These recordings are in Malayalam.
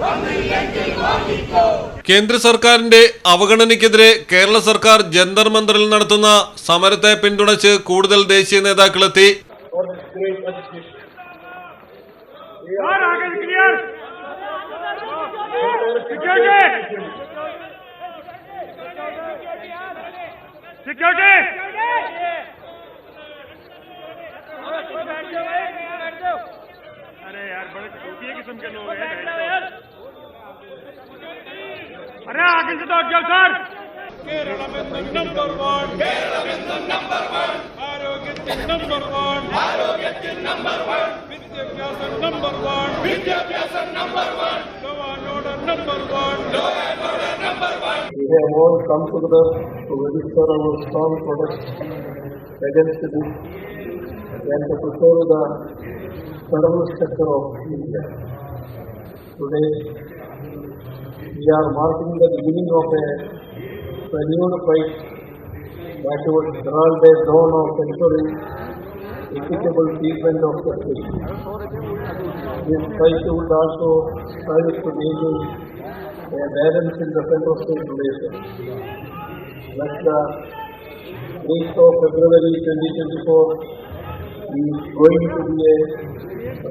തന്നില്ലെങ്കിൽ കേന്ദ്ര സർക്കാരിന്റെ അവഗണനയ്ക്കെതിരെ കേരള സർക്കാർ ജന്തർ മന്ത്രിൽ നടത്തുന്ന സമരത്തെ പിന്തുണച്ച് കൂടുതൽ ദേശീയ നേതാക്കളെത്തി. Security! छोटी किस्म के लोग हैं बैठ जाओ। अरे आगे से तो आगे sir കേരളമെന്നും number one കേരളമെന്നും number one ആരോഗ്യത്തിൽ നമ്പർ വൺ ആരോഗ്യത്തിൽ നമ്പർ വൺ വിദ്യാഭ്യാസം നമ്പർ വൺ വിദ്യാഭ്യാസം number one law and order number one law and order number one We have all come together to register our strong protest against this and to preserve the structure of India. Today, we are marking the beginning of a renewed fight that would herald a dawn of ensuring equitable treatment of the state. This fight would also strive to maintain a balance in the federal-state relations. Thus, the 8th of February 2024 is going to be a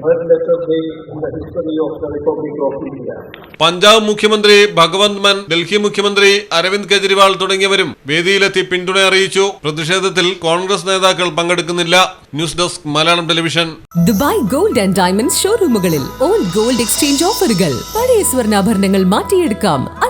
red letter day in the history of the Republic of India. Punjab മുഖ്യമന്ത്രി ഭഗവന്ത് മൻ ഡൽഹി മുഖ്യമന്ത്രി അരവിന്ദ് കെജ്രിവാൾ തുടങ്ങിയവരും വേദിയിലെത്തി പിന്തുണ അറിയിച്ചു. പ്രതിഷേധത്തിൽ കോൺഗ്രസ് നേതാക്കൾ പങ്കെടുക്കുന്നില്ല. News desk Malayalam television. Dubai gold and diamond ഷോറൂമുകളിൽ old gold exchange ഓഫറുകൾ. പഴയ സ്വർണാഭരണങ്ങൾ മാറ്റിയെടുക്കാം.